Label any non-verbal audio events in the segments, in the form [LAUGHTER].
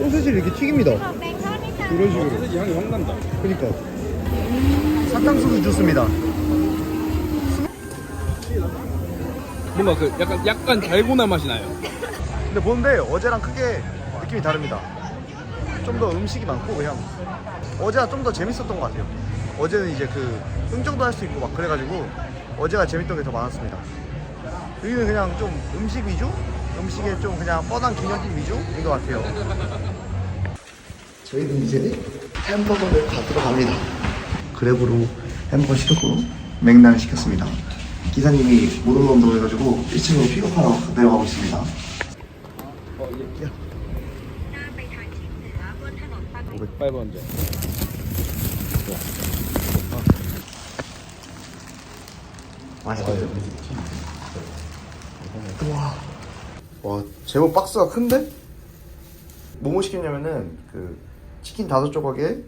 소시지를 이렇게 튀깁니다. 이런 식으로. 어, 소시지 향이 확 난다. 그니까. 사탕 소시지 좋습니다. 뭔가 그 약간 약간 달고나 맛이 나요. 근데 뭔데 어제랑 크게 느낌이 다릅니다. 좀 더 음식이 많고 그냥 어제가 좀 더 재밌었던 것 같아요. 어제는 이제 그 흥정도 할 수 있고 막 그래가지고 어제가 재밌던 게 더 많았습니다. 여기는 그냥 좀 음식 위주? 음식에 좀 그냥 뻔한 기념품 위주인 것 같아요. 저희는 이제 햄버거를 받으러 갑니다. 그랩으로 햄버거 시켰고 맥날 시켰습니다. 기사님이 못 온다고 해가지고 1층으로 픽업하러 내려가고 있습니다. 어, 예. 야. 5번째. 맛있겠다. 와. 와 제법 박스가 큰데? 뭐뭐 시켰냐면은 그 치킨 다섯 조각에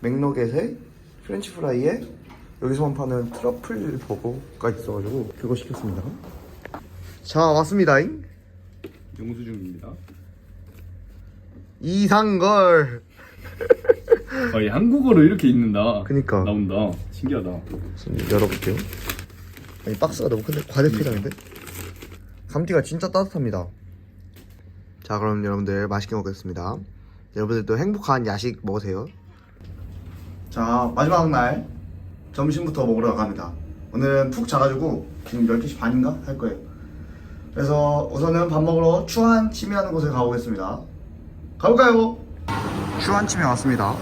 맥너겟에 프렌치 프라이에 여기서만 파는 트러플 버거가 있어가지고 그거 시켰습니다. 자 왔습니다잉. 영수증입니다. 이상걸. [LAUGHS] 아, 이 한국어로 이렇게 읽는다. 그니까. 나온다. 신기하다. 좀 열어볼게요. 아니 박스가 너무 큰데 과대포장인데? 감튀가 진짜 따뜻합니다. 자 그럼 여러분들 맛있게 먹겠습니다. 여러분들도 행복한 야식 먹으세요. 자 마지막 날 점심부터 먹으러 갑니다. 오늘은 푹 자가지고 지금 12시 반인가 할 거예요. 그래서 우선은 밥 먹으러 추한 치매하는 곳에 가보겠습니다. 가볼까요? 추한 치매 왔습니다.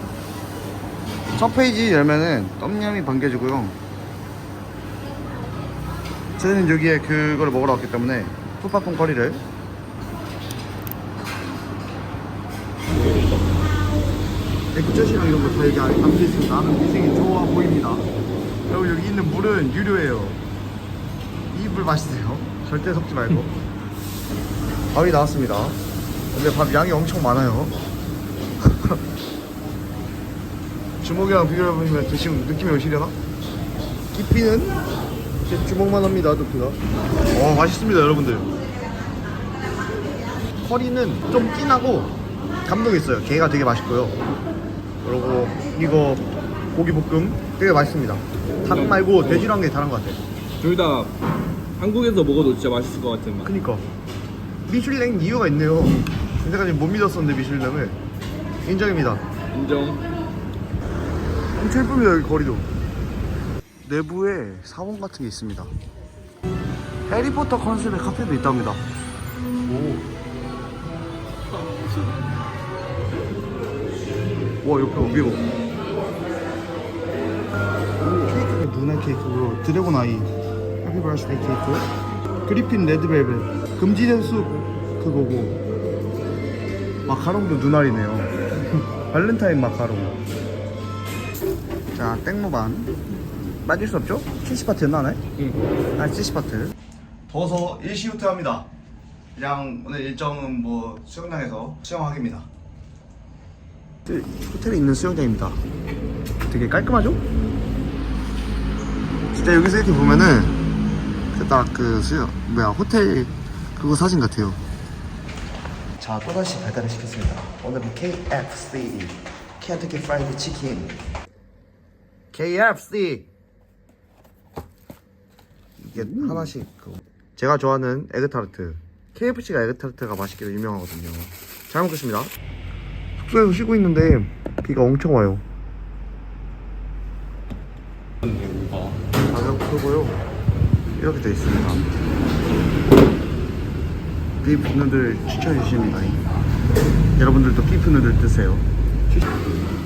첫 페이지 열면은 똠얌이 반겨주고요. 저희는 여기에 그걸 먹으러 왔기 때문에 푸파퐁 커리를 액젓이랑 이런 거 다 여기 안에 담겨 있습니다. 인생이 좋아 보입니다. 여러분 여기 있는 물은 유료예요. 이 물 마시세요. 절대 섞지 말고. [LAUGHS] 밥이 나왔습니다. 근데 밥 양이 엄청 많아요. [LAUGHS] 주먹이랑 비교해보시면 드시면 느낌이 오시려나? 깊이는 제 주먹만 합니다 높이가. 어 맛있습니다 여러분들. 커리는 좀 진하고 감동 있어요. 게가 되게 맛있고요. 그리고 이거 고기 볶음 되게 맛있습니다. 닭 말고 돼지랑 게 다른 것 같아요. 둘 다 한국에서 먹어도 진짜 맛있을 것 같은 맛. 그니까. 미슐랭 이유가 있네요. 이제까지 못 믿었었는데 미슐랭을. 인정입니다. 인정. 엄청 예쁩니다 여기 거리도 내부에 사원 같은 게 있습니다. 해리포터 컨셉의 카페도 있답니다. 오 와 옆에 오비오 케이크 문화 케이크로 드래곤 아이. 해피 버스데이 케이크. 그리핀 레드벨벳. 금지된 숲 그거고. 마카롱도 눈알이네요. [LAUGHS] 발렌타인 마카롱. 자, 땡모반. 빠질 수 없죠? 70파트였나, 네? 응. 아, 70파트. 더워서 일시 후퇴 합니다. 그냥 오늘 일정은 뭐 수영장에서 수영하기입니다. 그 호텔에 있는 수영장입니다. 되게 깔끔하죠? 진짜 여기서 이렇게 보면은 딱 그 수영, 뭐야, 호텔 그거 사진 같아요. 자, 또다시 배달을 시켰습니다. 오늘은 KFC, 켄터키 프라이드 치킨. KFC 이게 하나씩 그 제가 좋아하는 에그타르트 KFC가 에그타르트가 맛있기로 유명하거든요. 잘 먹겠습니다. 숙소에서 쉬고 있는데 비가 엄청 와요. 가격 크고요. 이렇게 돼 있습니다. 비프 누들 추천해 주십니다. 여러분들도 비프 누들 드세요.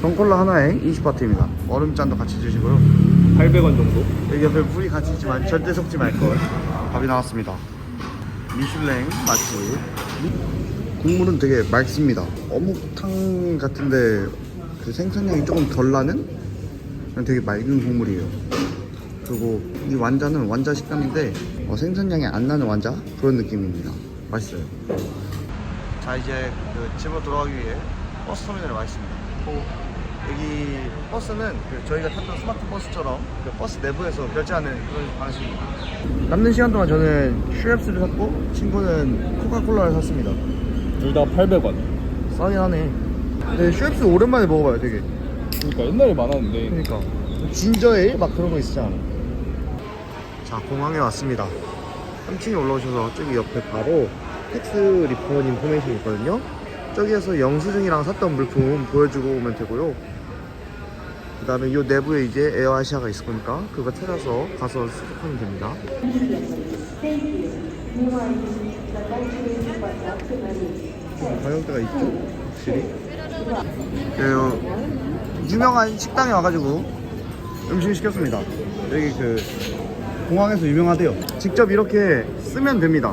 덩콜라 하나에 20바트입니다. 얼음잔도 같이 주시고요 800원 정도? 여기 옆에 물이 같이 있지만 절대 속지 말걸. 밥이 나왔습니다. 미슐랭 맛집. 국물은 되게 맑습니다. 어묵탕 같은데 그 생선량이 조금 덜 나는? 되게 맑은 국물이에요. 그리고 이 완자는 완자 식감인데 어, 생선량이 안 나는 완자? 그런 느낌입니다. 맛있어요. 자 이제 그 집으로 돌아가기 위해 버스 터미널에 와 있습니다. 어, 여기 버스는 그 저희가 탔던 스마트 버스처럼 그 버스 내부에서 결제하는 그런 방식입니다. 남는 시간 동안 저는 슈랩스를 샀고 친구는 코카콜라를 샀습니다. 둘 다 800원. 싸긴 하네. 네, 쉐프스 오랜만에 먹어봐요, 되게. 그러니까 옛날에 많았는데 그러니까 진저에일 막 그런 거 있었잖아. 자 공항에 왔습니다. 3층에 올라오셔서 저기 옆에 바로 텍스 리펀 인포메이션 있거든요. 저기에서 영수증이랑 샀던 물품 보여주고 오면 되고요. 그 다음에 이 내부에 이제 에어아시아가 있을 거니까 그거 찾아서 가서 수속하면 됩니다. 가격대가 있죠? 확실히. 그 유명한 식당에 와가지고 음식을 시켰습니다. 여기 그 공항에서 유명하대요. 직접 이렇게 쓰면 됩니다.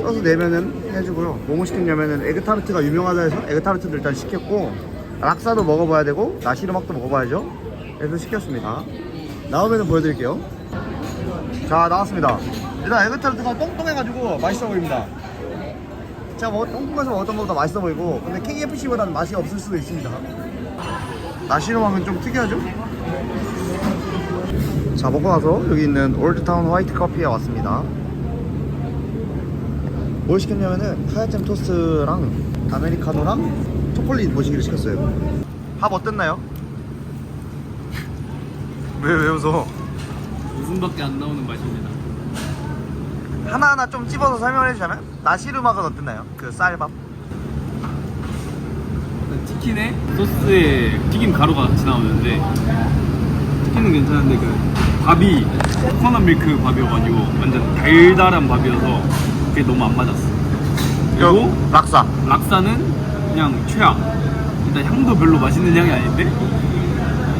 써서 내면은 해주고요. 뭐뭐 시켰냐면은 에그타르트가 유명하다 해서 에그타르트도 일단 시켰고 락사도 먹어봐야 되고 나시르막도 먹어봐야죠. 그래서 시켰습니다. 나오면은 보여드릴게요. 자 나왔습니다. 일단 에그타르트가 똥똥해가지고 맛있어 보입니다. 제가 먹, 똥콩에서 먹었던 것보다 맛있어 보이고 근데 KFC보다는 맛이 없을 수도 있습니다 나시로왕은 좀 특이하죠? 자 먹고 나서 여기 있는 올드타운 화이트 커피에 왔습니다 뭘 시켰냐면은 카야잼 토스트랑 아메리카노랑 초콜릿 모시기를 시켰어요 합 어땠나요? [LAUGHS] 왜, 왜 웃어? 웃음밖에 안 나오는 맛입니다 하나하나 좀 찝어서 설명을 해주자면 나시르막은 어땠나요? 그 쌀밥 치킨에 소스에 튀김 가루가 같이 나오는데 치킨은 괜찮은데 그 밥이 코코넛 밀크 밥이어가지고 완전 달달한 밥이어서 그게 너무 안 맞았어 그리고 락사 락사는 그냥 최악. 일단 향도 별로 맛있는 향이 아닌데?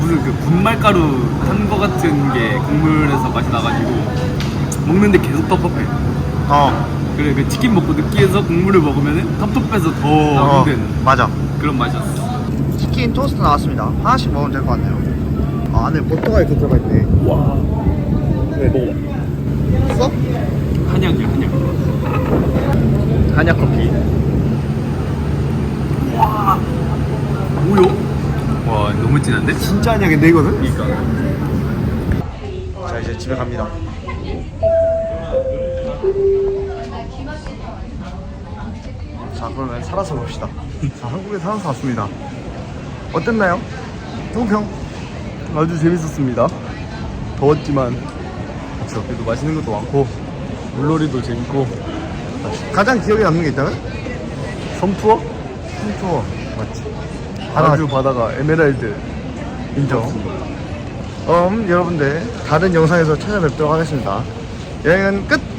무슨 그 분말가루 탄 거 같은 게 국물에서 맛이 나가지고 먹는데 계속 텁텁해. 어, 그래 그 치킨 먹고 느끼해서 국물을 먹으면은 텁텁해서 더 어 힘든 맞아. 그런 맛이었어. 치킨 토스트 나왔습니다. 하나씩 먹으면 될 것 같네요. 아, 안에 버터가 이렇게 들어가 있네. 와. 왜 먹어? 써? 한약이야 한약. 한약 커피 와 뭐요? 와 너무 진한데? 진짜 한약인데 이거는? 그니까 자 이제 집에 갑니다. 자 그러면 살아서 봅시다. 자 한국에 살아서 왔습니다. 어땠나요? 동평. 아주 재밌었습니다 더웠지만 그래도 맛있는 것도 많고 물놀이도 재밌고 가장 기억에 남는 게 있다면? 섬투어? 투어 맞지 아주 바다가 에메랄드 인정. 그럼 여러분들 다른 영상에서 찾아뵙도록 하겠습니다. 여행은 끝.